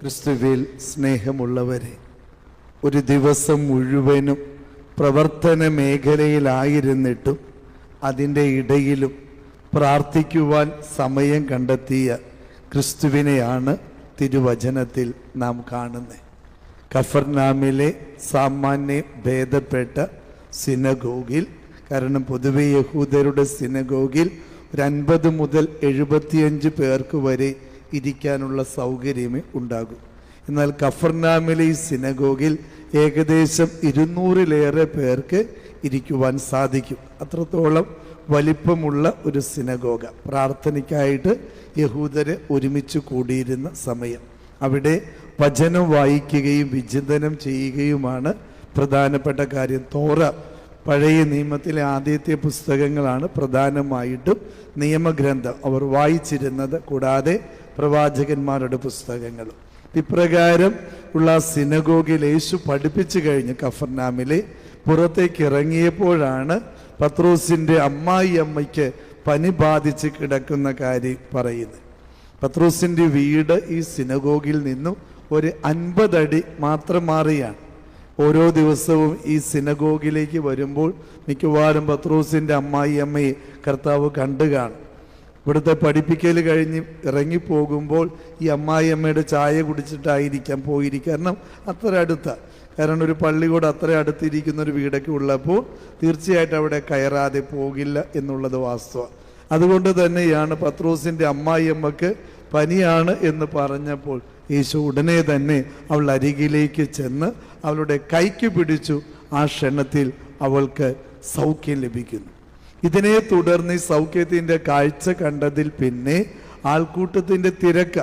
ക്രിസ്തുവിൽ സ്നേഹമുള്ളവരെ ഒരു ദിവസം മുഴുവനും പ്രവർത്തന മേഖലയിലായിരുന്നിട്ടും അതിന്റെ ഇടയിലും പ്രാർത്ഥിക്കുവാൻ സമയം കണ്ടെത്തിയ ക്രിസ്തുവിനെയാണ് തിരുവചനത്തിൽ നാം കാണുന്നത്. കഫർനാമിലെ സാമാന്യ ഭേദപ്പെട്ട സിനഗോഗിൽ കാരണം പൊതുവെ യഹൂദരുടെ സിനഗോഗിൽ ഒരു അൻപത് മുതൽ എഴുപത്തിയഞ്ച് പേർക്ക് വരെ ഇരിക്കാനുള്ള സൗകര്യമേ ഉണ്ടാകൂ. എന്നാൽ കഫർനാമിലെ ഈ സിനഗോഗിൽ ഏകദേശം ഇരുന്നൂറിലേറെ പേർക്ക് ഇരിക്കുവാൻ സാധിക്കും. അത്രത്തോളം വലിപ്പമുള്ള ഒരു സിനഗോഗ. പ്രാർത്ഥനയ്ക്കായിട്ട് യഹൂദരെ ഒരുമിച്ച് കൂടിയിരുന്ന സമയം. അവിടെ വചനം വായിക്കുകയും വിചിന്തനം ചെയ്യുകയുമാണ് പ്രധാനപ്പെട്ട കാര്യം. തോറ പഴയ നിയമത്തിലെ ആദ്യത്തെ പുസ്തകങ്ങളാണ് പ്രധാനമായിട്ടും നിയമഗ്രന്ഥം. അവർ വായിച്ചിരുന്നത്. കൂടാതെ പ്രവാചകന്മാരുടെ പുസ്തകങ്ങളും ഇപ്രകാരം ഉള്ള സിനഗോഗിൽ യേശു പഠിപ്പിച്ചു കഴിഞ്ഞ് കഫർനാമിലെ പുറത്തേക്ക് ഇറങ്ങിയപ്പോഴാണ് പത്രോസിന്റെ അമ്മായി അമ്മയ്ക്ക് പനി ബാധിച്ച് കിടക്കുന്ന കാര്യം പറയുന്നത്. പത്രോസിന്റെ വീട് ഈ സിനഗോഗിൽ നിന്നും ഒരു അൻപതടി മാത്രം മാറിയാണ്. ഓരോ ദിവസവും ഈ സിനഗോഗിലേക്ക് വരുമ്പോൾ മിക്കവാറും പത്രോസിന്റെ അമ്മായി അമ്മയെ കർത്താവ് കണ്ടു കാണും. ഇവിടുത്തെ പഠിപ്പിക്കൽ കഴിഞ്ഞ് ഇറങ്ങിപ്പോകുമ്പോൾ ഈ അമ്മായി അമ്മയുടെ ചായ കുടിച്ചിട്ടായിരിക്കാം പോയിരിക്കുക. കാരണം അത്ര അടുത്ത. കാരണം ഒരു പള്ളിയോട് അത്ര അടുത്തിരിക്കുന്ന ഒരു വീടൊക്കെ ഉള്ളപ്പോൾ തീർച്ചയായിട്ടും അവിടെ കയറാതെ പോകില്ല എന്നുള്ളത് വാസ്തവം. അതുകൊണ്ട് തന്നെയാണ് പത്രോസിന്റെ അമ്മായിയമ്മക്ക് പനിയാണ് എന്ന് പറഞ്ഞപ്പോൾ യേശു ഉടനെ തന്നെ അവൾ അരികിലേക്ക് ചെന്ന് അവളുടെ കൈക്ക് പിടിച്ചു. ആ ക്ഷണത്തിൽ അവൾക്ക് സൗഖ്യം ലഭിക്കുന്നു. ഇതിനെ തുടർന്ന് സൗഖ്യത്തിന്റെ കാഴ്ച കണ്ടതിൽ പിന്നെ ആൾക്കൂട്ടത്തിന്റെ തിരക്ക.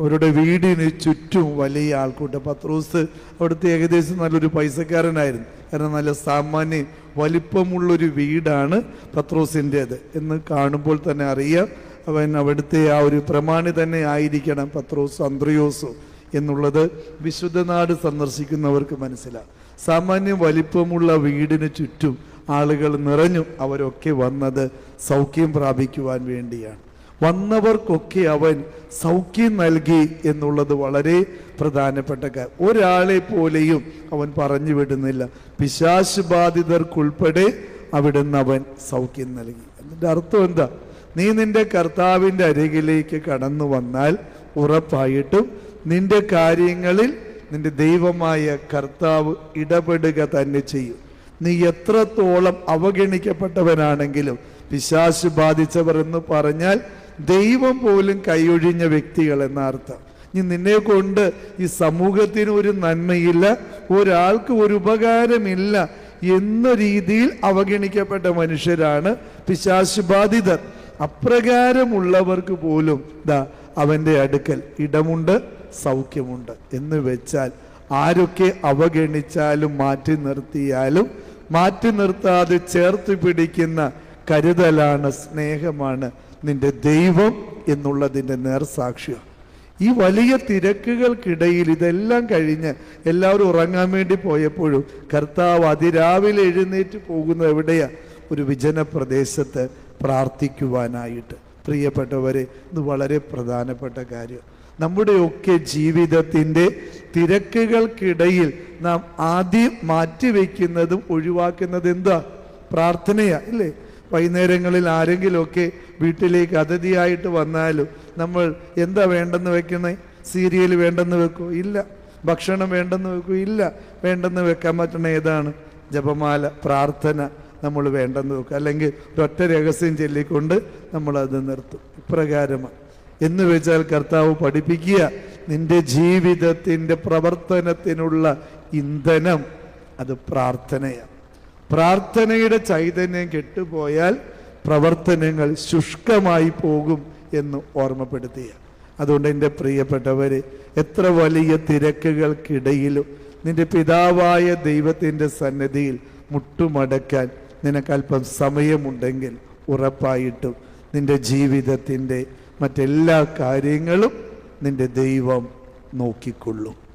അവരുടെ വീടിന് ചുറ്റും വലിയ ആൾക്കൂട്ടം. പത്രോസ് അവിടുത്തെ ഏകദേശം നല്ലൊരു പൈസക്കാരനായിരുന്നു. കാരണം നല്ല സാമാന്യ വലിപ്പമുള്ളൊരു വീടാണ് പത്രോസിന്റേത് എന്ന് കാണുമ്പോൾ തന്നെ അറിയാം. അവൻ അവിടുത്തെ ആ ഒരു പ്രമാണി തന്നെ ആയിരിക്കണം പത്രോസ് അന്ത്രയോസോ എന്നുള്ളത് വിശുദ്ധനാട് സന്ദർശിക്കുന്നവർക്ക് മനസ്സിലാവും സാമാന്യം വലിപ്പമുള്ള വീടിന് ചുറ്റും ആളുകൾ നിറഞ്ഞു അവരൊക്കെ വന്നത് സൗഖ്യം പ്രാപിക്കുവാൻ വേണ്ടിയാണ്. വന്നവർക്കൊക്കെ അവൻ സൗഖ്യം നൽകി എന്നുള്ളത് വളരെ പ്രധാനപ്പെട്ട കാര്യം ഒരാളെ പോലെയും അവൻ പറഞ്ഞു വിടുന്നില്ല. പിശാശ് ബാധിതർക്കുൾപ്പെടെ അവിടുന്ന് അവൻ സൗഖ്യം നൽകി. അതിന്റെ അർത്ഥം എന്താ? നീ നിന്റെ കർത്താവിന്റെ അരികിലേക്ക് കടന്നു വന്നാൽ ഉറപ്പായിട്ടും നിന്റെ കാര്യങ്ങളിൽ നിന്റെ ദൈവമായ കർത്താവ് ഇടപെടുക തന്നെ ചെയ്യും. നീ എത്രത്തോളം അവഗണിക്കപ്പെട്ടവനാണെങ്കിലും പിശാശ് ബാധിച്ചവർ എന്ന് പറഞ്ഞാൽ ദൈവം പോലും കൈയൊഴിഞ്ഞ വ്യക്തികൾ എന്ന അർത്ഥം ഇനി നിന്നെ കൊണ്ട് ഈ സമൂഹത്തിന് ഒരു നന്മയില്ല ഒരാൾക്ക് ഒരു ഉപകാരമില്ല എന്ന രീതിയിൽ അവഗണിക്കപ്പെട്ട മനുഷ്യരാണ് പിശാശ് ബാധിതർ. അപ്രകാരമുള്ളവർക്ക് പോലും ദാ അവന്റെ അടുക്കൽ ഇടമുണ്ട് സൗഖ്യമുണ്ട് എന്ന് വെച്ചാൽ ആരൊക്കെ അവഗണിച്ചാലും മാറ്റി നിർത്തിയാലും മാറ്റി നിർത്താതെ ചേർത്ത് പിടിക്കുന്ന കരുതലാണ് സ്നേഹമാണ് നിന്റെ ദൈവം എന്നുള്ളതിന്റെ നേർസാക്ഷ്യം? ഈ വലിയ തിരക്കുകൾക്കിടയിൽ ഇതെല്ലാം കഴിഞ്ഞ് എല്ലാവരും ഉറങ്ങാൻ വേണ്ടി പോയപ്പോഴും കർത്താവ് അതിരാവിലെ എഴുന്നേറ്റ് പോകുന്ന എവിടെയാ? ഒരു വിജന പ്രദേശത്ത് പ്രാർത്ഥിക്കുവാനായിട്ട്. പ്രിയപ്പെട്ടവരെ ഇത് വളരെ പ്രധാനപ്പെട്ട കാര്യം. നമ്മുടെയൊക്കെ ജീവിതത്തിന്റെ തിരക്കുകൾക്കിടയിൽ നാം ആദ്യം മാറ്റിവെക്കുന്നതും ഒഴിവാക്കുന്നത് എന്താ? പ്രാർത്ഥനയാ അല്ലേ? വൈകുന്നേരങ്ങളിൽ ആരെങ്കിലുമൊക്കെ വീട്ടിലേക്ക് അതിഥിയായിട്ട് വന്നാലും നമ്മൾ എന്താ വേണ്ടെന്ന് വെക്കണേ സീരിയൽ വേണ്ടെന്ന് വെക്കൂ? ഇല്ല. ഭക്ഷണം വേണ്ടെന്ന് വെക്കൂ? ഇല്ല. വേണ്ടെന്ന് വെക്കാൻ പറ്റണ ഏതാണ്? ജപമാല പ്രാർത്ഥന നമ്മൾ വേണ്ടെന്ന് വെക്കുക അല്ലെങ്കിൽ ഒറ്റ രഹസ്യം ചൊല്ലിക്കൊണ്ട് നമ്മളത് നിർത്തും. ഇപ്രകാരമാണ്. എന്ന് വെച്ചാൽ കർത്താവ് പഠിപ്പിക്കുക നിന്റെ ജീവിതത്തിന്റെ പ്രവർത്തനത്തിനുള്ള ഇന്ധനം അത് പ്രാർത്ഥനയാണ്. പ്രാർത്ഥനയുടെ ചൈതന്യം കെട്ടുപോയാൽ പ്രവർത്തനങ്ങൾ ശുഷ്കമായി പോകും എന്ന് ഓർമ്മപ്പെടുത്തുക. അതുകൊണ്ട് എന്റെ പ്രിയപ്പെട്ടവർ എത്ര വലിയ തിരക്കുകൾക്കിടയിലും നിന്റെ പിതാവായ ദൈവത്തിന്റെ സന്നദ്ധിയിൽ മുട്ടുമടക്കാൻ നിനക്കല്പം സമയമുണ്ടെങ്കിൽ ഉറപ്പായിട്ടും നിന്റെ ജീവിതത്തിന്റെ മറ്റെല്ലാ കാര്യങ്ങളും നിന്റെ ദൈവം നോക്കിക്കൊള്ളും.